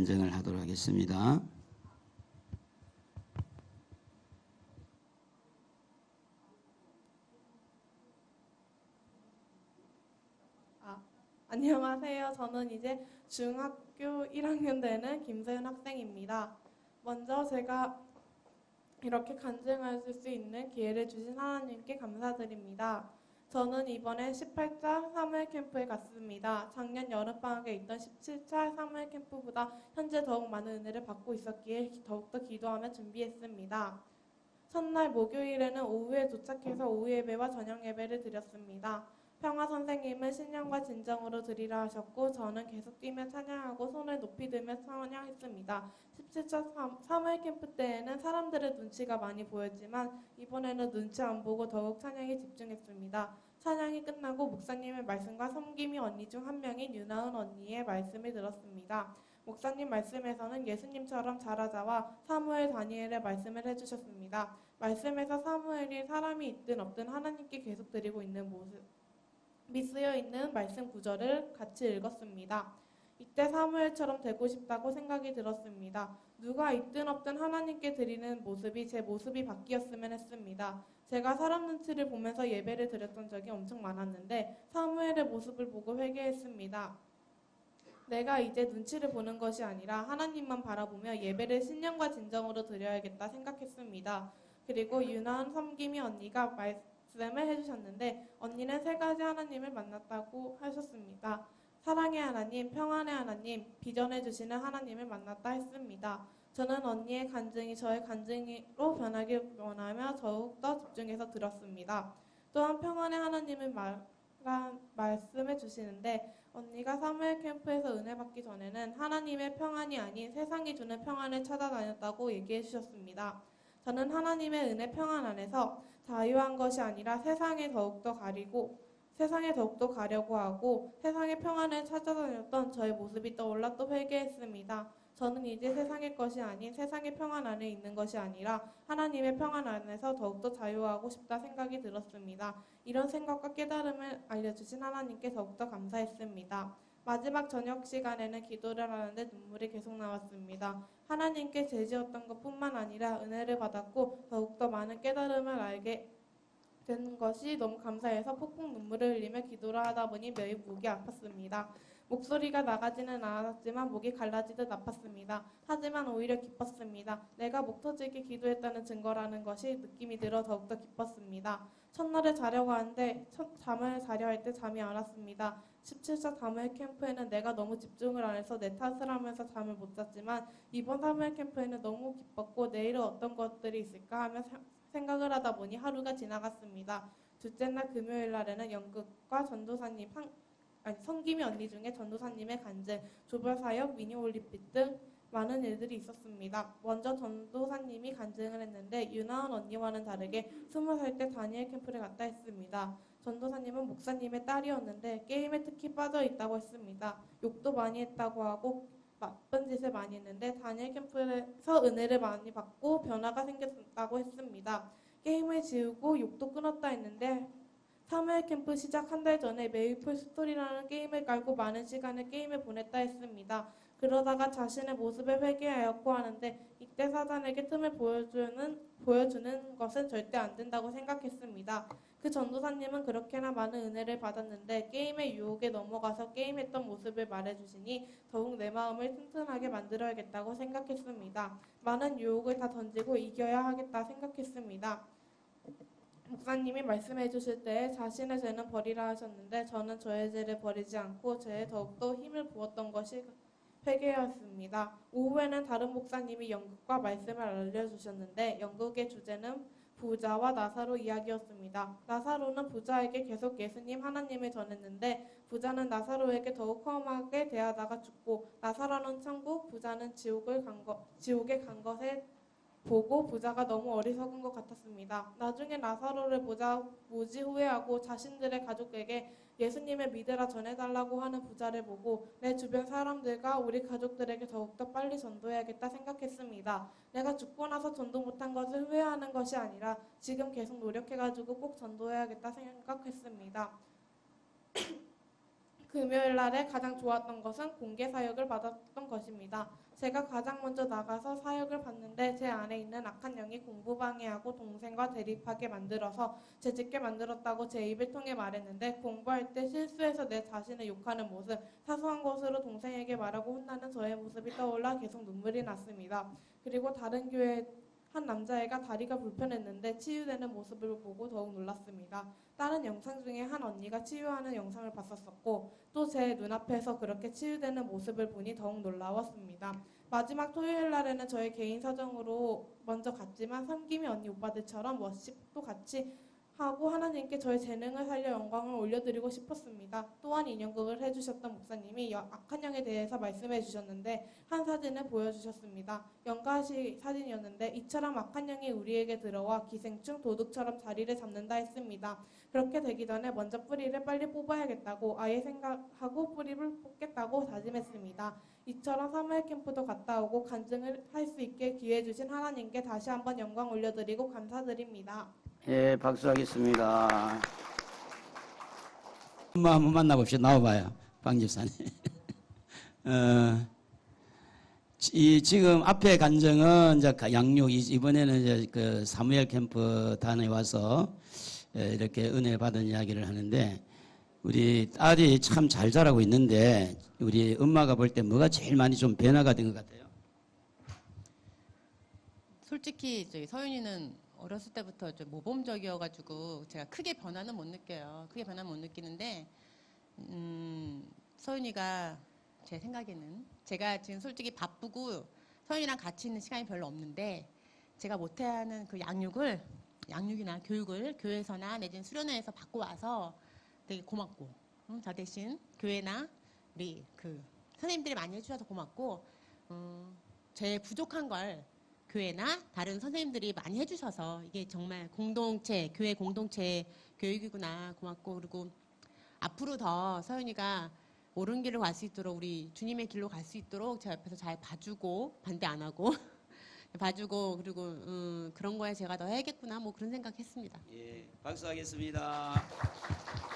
간증을 하도록 하겠습니다. 아, 안녕하세요. 저는 이제 중학교 1학년 되는 김세윤 학생입니다. 먼저 제가 이렇게 간증하실 수 있는 기회를 주신 하나님께 감사드립니다. 저는 이번에 18차 사무엘 캠프에 갔습니다. 작년 여름방학에 있던 17차 사무엘 캠프보다 현재 더욱 많은 은혜를 받고 있었기에 더욱더 기도하며 준비했습니다. 첫날 목요일에는 오후에 도착해서 오후 예배와 저녁 예배를 드렸습니다. 평화 선생님은 신령과 진정으로 드리라 하셨고 저는 계속 뛰며 찬양하고 손을 높이 들며 찬양했습니다. 17차 사무엘 캠프 때에는 사람들의 눈치가 많이 보였지만 이번에는 눈치 안 보고 더욱 찬양에 집중했습니다. 찬양이 끝나고 목사님의 말씀과 섬김이 언니 중 한 명인 유나은 언니의 말씀을 들었습니다. 목사님 말씀에서는 예수님처럼 자라자와 사무엘 다니엘의 말씀을 해주셨습니다. 말씀에서 사무엘이 사람이 있든 없든 하나님께 계속 드리고 있는 모습 미 쓰여 있는 말씀 구절을 같이 읽었습니다. 이때 사무엘처럼 되고 싶다고 생각이 들었습니다. 누가 있든 없든 하나님께 드리는 모습이 제 모습이 바뀌었으면 했습니다. 제가 사람 눈치를 보면서 예배를 드렸던 적이 엄청 많았는데 사무엘의 모습을 보고 회개했습니다. 내가 이제 눈치를 보는 것이 아니라 하나님만 바라보며 예배를 신령과 진정으로 드려야겠다 생각했습니다. 그리고 유나은 섬김이 언니가 말 씀을 해주셨는데 언니는 세 가지 하나님을 만났다고 하셨습니다. 사랑의 하나님, 평안의 하나님, 비전해 주시는 하나님을 만났다 했습니다. 저는 언니의 간증이 저의 간증으로 변하길 원하며 더욱더 집중해서 들었습니다. 또한 평안의 하나님을 말, 말씀해 주시는데 언니가 사무엘 캠프에서 은혜 받기 전에는 하나님의 평안이 아닌 세상이 주는 평안을 찾아다녔다고 얘기해 주셨습니다. 저는 하나님의 은혜 평안 안에서 자유한 것이 아니라 세상에 더욱더 가리고 세상에 더욱더 가려고 하고 세상의 평안을 찾아다녔던 저의 모습이 떠올라 또 회개했습니다. 저는 이제 세상의 것이 아닌 세상의 평안 안에 있는 것이 아니라 하나님의 평안 안에서 더욱더 자유하고 싶다 생각이 들었습니다. 이런 생각과 깨달음을 알려주신 하나님께 더욱더 감사했습니다. 마지막 저녁 시간에는 기도를 하는데 눈물이 계속 나왔습니다. 하나님께 죄지었던 것뿐만 아니라 은혜를 받았고 더욱더 많은 깨달음을 알게 된 것이 너무 감사해서 폭풍 눈물을 흘리며 기도를 하다 보니 매우 목이 아팠습니다. 목소리가 나가지는 않았지만 목이 갈라지듯 아팠습니다. 하지만 오히려 기뻤습니다. 내가 목 터지게 기도했다는 증거라는 것이 느낌이 들어 더욱더 기뻤습니다. 첫날에 자려고 하는데 첫 잠을 자려 할 때 잠이 안 왔습니다. 17차 사무엘 캠프에는 내가 너무 집중을 안 해서 내 탓을 하면서 잠을 못 잤지만 이번 사무엘 캠프에는 너무 기뻤고 내일은 어떤 것들이 있을까 하며 생각을 하다 보니 하루가 지나갔습니다. 둘째 날 금요일 날에는 연극과 전도사님 한, 아니, 성김이 언니 중에 전도사님의 간증, 조별 사역, 미니 올림픽 등 많은 일들이 있었습니다. 먼저 전도사님이 간증을 했는데 유나은 언니와는 다르게 스무 살때 다니엘 캠프를 갔다 했습니다. 전도사님은 목사님의 딸이었는데 게임에 특히 빠져 있다고 했습니다. 욕도 많이 했다고 하고 나쁜 짓을 많이 했는데 다니엘 캠프에서 은혜를 많이 받고 변화가 생겼다고 했습니다. 게임을 지우고 욕도 끊었다 했는데 3월 캠프 시작 한 달 전에 메이플 스토리라는 게임을 깔고 많은 시간을 게임에 보냈다 했습니다. 그러다가 자신의 모습을 회개하였고 하는데 이때 사단에게 틈을 보여주는, 보여주는 것은 절대 안 된다고 생각했습니다. 그 전도사님은 그렇게나 많은 은혜를 받았는데 게임의 유혹에 넘어가서 게임했던 모습을 말해주시니 더욱 내 마음을 튼튼하게 만들어야겠다고 생각했습니다. 많은 유혹을 다 던지고 이겨야 하겠다 생각했습니다. 목사님이 말씀해 주실 때 자신의 죄는 버리라 하셨는데 저는 저의 죄를 버리지 않고 죄에 더욱더 힘을 부었던 것이 회개였습니다. 오후에는 다른 목사님이 연극과 말씀을 알려주셨는데 연극의 주제는 부자와 나사로 이야기였습니다. 나사로는 부자에게 계속 예수님 하나님을 전했는데 부자는 나사로에게 더욱 험하게 대하다가 죽고 나사로는 천국, 부자는 지옥을 간 것, 지옥에 간 것에 보고 부자가 너무 어리석은 것 같았습니다. 나중에 나사로를 보자 무지 후회하고 자신들의 가족에게 예수님을 믿으라 전해달라고 하는 부자를 보고 내 주변 사람들과 우리 가족들에게 더욱더 빨리 전도해야겠다 생각했습니다. 내가 죽고 나서 전도 못한 것을 후회하는 것이 아니라 지금 계속 노력해가지고 꼭 전도해야겠다 생각했습니다. 금요일 날에 가장 좋았던 것은 공개 사역을 받았던 것입니다. 제가 가장 먼저 나가서 사역을 받는데 제 안에 있는 악한 영이 공부 방해하고 동생과 대립하게 만들어서 재짓게 만들었다고 제 입을 통해 말했는데 공부할 때 실수해서 내 자신을 욕하는 모습, 사소한 것으로 동생에게 말하고 혼나는 저의 모습이 떠올라 계속 눈물이 났습니다. 그리고 다른 교회 한 남자애가 다리가 불편했는데 치유되는 모습을 보고 더욱 놀랐습니다. 다른 영상 중에 한 언니가 치유하는 영상을 봤었었고 또 제 눈앞에서 그렇게 치유되는 모습을 보니 더욱 놀라웠습니다. 마지막 토요일 날에는 저의 개인 사정으로 먼저 갔지만 삼김이 언니 오빠들처럼 워십도 같이 하고 하나님께 저의 재능을 살려 영광을 올려드리고 싶었습니다. 또한 인형극을 해주셨던 목사님이 여- 악한 영에 대해서 말씀해 주셨는데 한 사진을 보여주셨습니다. 영가시 사진이었는데 이처럼 악한 영이 우리에게 들어와 기생충 도둑처럼 자리를 잡는다 했습니다. 그렇게 되기 전에 먼저 뿌리를 빨리 뽑아야겠다고 아예 생각하고 뿌리를 뽑겠다고 다짐했습니다. 이처럼 사무엘 캠프도 갔다 오고 간증을 할 수 있게 기회 주신 하나님께 다시 한번 영광 올려드리고 감사드립니다. 예, 박수하겠습니다. 엄마 한번 만나봅시다. 나와봐요. 방 집사님. 어, 이 지금 앞에 간증은 이제 양육 이- 이번에는 이제 그 사무엘 캠프 단에 와서 예, 이렇게 은혜 받은 이야기를 하는데 우리 딸이 참 잘 자라고 있는데 우리 엄마가 볼 때 뭐가 제일 많이 좀 변화가 된 것 같아요. 솔직히 저희 서윤이는 어렸을 때부터 좀 모범적이어가지고 제가 크게 변화는 못 느껴요. 크게 변화는 못 느끼는데 음, 서윤이가 제 생각에는 제가 지금 솔직히 바쁘고 서윤이랑 같이 있는 시간이 별로 없는데 제가 못하는 그 양육을 양육이나 교육을 교회에서나 내지는 수련회에서 받고 와서 되게 고맙고 음, 저 대신 교회나 우리 그 선생님들이 많이 해주셔서 고맙고 음, 제 부족한 걸 교회나 다른 선생님들이 많이 해주셔서 이게 정말 공동체, 교회 공동체 교육이구나 고맙고 그리고 앞으로 더 서윤이가 옳은 길을 갈 수 있도록 우리 주님의 길로 갈 수 있도록 제 옆에서 잘 봐주고 반대 안 하고 봐주고 그리고 음, 그런 거에 제가 더 해야겠구나 뭐 그런 생각했습니다. 예, 박수하겠습니다.